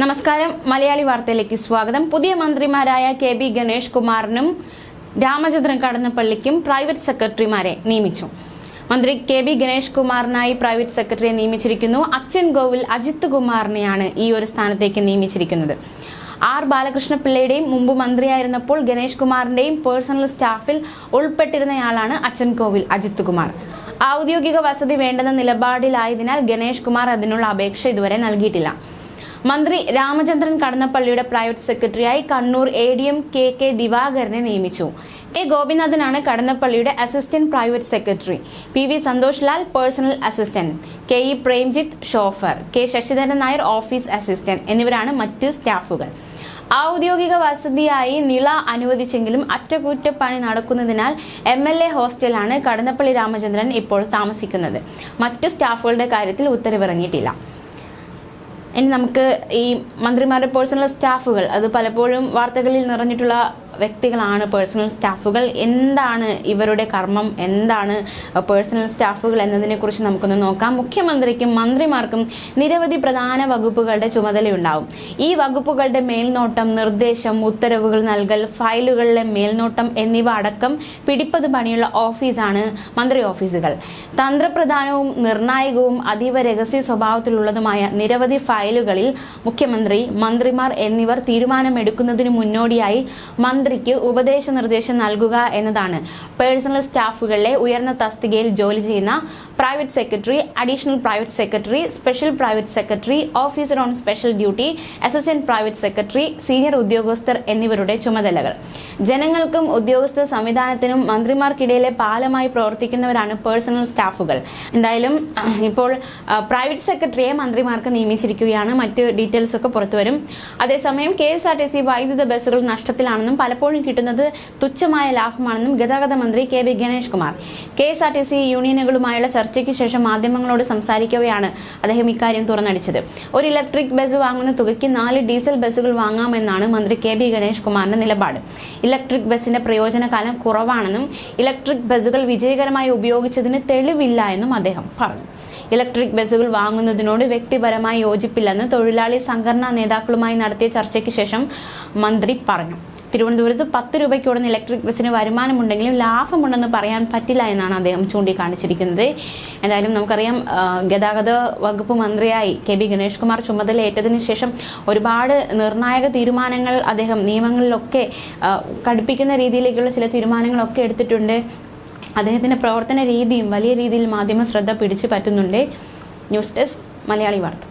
നമസ്കാരം. മലയാളി വാർത്തയിലേക്ക് സ്വാഗതം. പുതിയ മന്ത്രിമാരായ കെ ബി ഗണേഷ് കുമാറിനും രാമചന്ദ്രൻ കടന്നപ്പള്ളിക്കും പ്രൈവറ്റ് സെക്രട്ടറിമാരെ നിയമിച്ചു. മന്ത്രി കെ ബി ഗണേഷ് കുമാറിനായി പ്രൈവറ്റ് സെക്രട്ടറിയെ നിയമിച്ചിരിക്കുന്നു. അച്ഛൻ ഗോവിൽ അജിത് കുമാറിനെയാണ് ഈ ഒരു സ്ഥാനത്തേക്ക് നിയമിച്ചിരിക്കുന്നത്. ആർ ബാലകൃഷ്ണപിള്ളയുടെയും മുമ്പ് മന്ത്രിയായിരുന്നപ്പോൾ ഗണേഷ് കുമാറിന്റെയും പേഴ്സണൽ സ്റ്റാഫിൽ ഉൾപ്പെട്ടിരുന്നയാളാണ് അച്ഛൻ കോവിൽ അജിത് കുമാർ. ഔദ്യോഗിക വസതി വേണ്ടെന്ന നിലപാടിലായതിനാൽ ഗണേഷ് കുമാർ അതിനുള്ള അപേക്ഷ ഇതുവരെ നൽകിയിട്ടില്ല. മന്ത്രി രാമചന്ദ്രൻ കടന്നപ്പള്ളിയുടെ പ്രൈവറ്റ് സെക്രട്ടറിയായി Kannur A D M K K ദിവാകരനെ നിയമിച്ചു. കെ ഗോപിനാഥനാണ് കടന്നപ്പള്ളിയുടെ assistant private secretary. P V Santhosh Lal personal assistant. K E Premjith chauffeur. K Sasidharan Nair office assistant. എന്നിവരാണ് മറ്റ് സ്റ്റാഫുകൾ. ഔദ്യോഗിക വസതിയായി നിള അനുവദിച്ചെങ്കിലും അറ്റകുറ്റപ്പണി നടക്കുന്നതിനാൽ എം എൽ എ ഹോസ്റ്റലാണ് കടന്നപ്പള്ളി രാമചന്ദ്രൻ ഇപ്പോൾ താമസിക്കുന്നത്. മറ്റു സ്റ്റാഫുകളുടെ കാര്യത്തിൽ ഉത്തരവിറങ്ങിയിട്ടില്ല. ഇനി നമുക്ക് ഈ മന്ത്രിമാരുടെ പേഴ്സണൽ സ്റ്റാഫുകൾ അത് പലപ്പോഴും വാർത്തകളിൽ നിറഞ്ഞിട്ടുള്ള വ്യക്തികളാണ് പേഴ്സണൽ സ്റ്റാഫുകൾ എന്താണ് ഇവരുടെ കർമ്മം? എന്താണ് പേഴ്സണൽ സ്റ്റാഫുകൾ എന്നതിനെക്കുറിച്ച് നമുക്കൊന്ന് നോക്കാം. മുഖ്യമന്ത്രിക്കും മന്ത്രിമാർക്കും നിരവധി പ്രധാന വകുപ്പുകളുടെ ചുമതലയുണ്ടാവും. ഈ വകുപ്പുകളുടെ മേൽനോട്ടം നിർദ്ദേശം ഉത്തരവുകൾ നൽകൽ ഫയലുകളിലെ മേൽനോട്ടം എന്നിവ അടക്കം പിടിപ്പത് പണിയുള്ള ഓഫീസാണ് മന്ത്രി ഓഫീസുകൾ. തന്ത്രപ്രധാനവും നിർണായകവും അതീവ രഹസ്യ സ്വഭാവത്തിലുള്ളതുമായ നിരവധി ഫയലുകളിൽ മുഖ്യമന്ത്രി മന്ത്രിമാർ എന്നിവർ തീരുമാനമെടുക്കുന്നതിന് മുന്നോടിയായി മന്ത്രിക്ക് ഉപദേശ നിർദ്ദേശം നൽകുക എന്നതാണ്. പേഴ്സണൽ സ്റ്റാഫുകളിലെ ഉയർന്ന തസ്തികയിൽ ജോലി ചെയ്യുന്ന private secretary additional private secretary special private secretary officer on special duty assistant private secretary senior ഉദ്യോഗസ്ഥർ എന്നിവരുടെ ചുമതലകൾ. ജനങ്ങൾക്കും ഉദ്യോഗസ്ഥ സംവിധാനത്തിനും മന്ത്രിമാർക്കിടയിലെ പാലമായി പ്രവർത്തിക്കുന്നവരാണ് പേഴ്സണൽ സ്റ്റാഫുകൾ എന്തായാലും ഇപ്പോൾ പ്രൈവറ്റ് സെക്രട്ടറിയെ മന്ത്രിമാർക്ക് നിയമിച്ചിരിക്കുകയാണ്. മറ്റ് ഡീറ്റെയിൽസ് ഒക്കെ പുറത്തുവരും. അതേസമയം K S R T C വൈദ്യുത ബസ്സുകൾ നഷ്ടത്തിലാണെന്നും പലപ്പോഴും കിട്ടുന്നത് തുച്ഛമായ ലാഭമാണെന്നും ഗതാഗത മന്ത്രി K V Ganesh Kumar. K S R T C യൂണിയനുകളുമായുള്ള ചർച്ചയ്ക്ക് ശേഷം മാധ്യമങ്ങളോട് സംസാരിക്കവെയാണ് അദ്ദേഹം ഇക്കാര്യം തുറന്നടിച്ചത്. ഒരു ഇലക്ട്രിക് ബസ് വാങ്ങുന്ന തുകയ്ക്ക് നാല് ഡീസൽ ബസ്സുകൾ വാങ്ങാമെന്നാണ് മന്ത്രി കെ ബി ഗണേഷ് കുമാറിന്റെ നിലപാട്. ഇലക്ട്രിക് ബസ്സിന്റെ പ്രയോജനകാലം കുറവാണെന്നും ഇലക്ട്രിക് ബസ്സുകൾ വിജയകരമായി ഉപയോഗിച്ചതിന് തെളിവില്ല എന്നും അദ്ദേഹം പറഞ്ഞു. ഇലക്ട്രിക് ബസ്സുകൾ വാങ്ങുന്നതിനോട് വ്യക്തിപരമായി യോജിപ്പില്ലെന്ന് തൊഴിലാളി സംഘടനാ നേതാക്കളുമായി നടത്തിയ ചർച്ചയ്ക്ക് ശേഷം മന്ത്രി പറഞ്ഞു. തിരുവനന്തപുരത്ത് പത്ത് രൂപയ്ക്ക് ഓടുന്ന ഇലക്ട്രിക് ബസ്സിന് വരുമാനമുണ്ടെങ്കിലും ലാഭമുണ്ടെന്ന് പറയാൻ പറ്റില്ല എന്നാണ് അദ്ദേഹം ചൂണ്ടിക്കാണിച്ചിരിക്കുന്നത്. എന്തായാലും നമുക്കറിയാം ഗതാഗത വകുപ്പ് മന്ത്രിയായി കെ ബി ഗണേഷ് കുമാർ ചുമതലയേറ്റതിന് ശേഷം ഒരുപാട് നിർണായക തീരുമാനങ്ങൾ അദ്ദേഹം നിയമങ്ങളിലൊക്കെ കടുപ്പിക്കുന്ന രീതിയിലേക്കുള്ള ചില തീരുമാനങ്ങളൊക്കെ എടുത്തിട്ടുണ്ട്. അദ്ദേഹത്തിന്റെ പ്രവർത്തന രീതിയും വലിയ രീതിയിൽ മാധ്യമ ശ്രദ്ധ പിടിച്ചു പറ്റുന്നുണ്ട്. ന്യൂസ് ഡെസ്ക് മലയാളി വാർത്ത.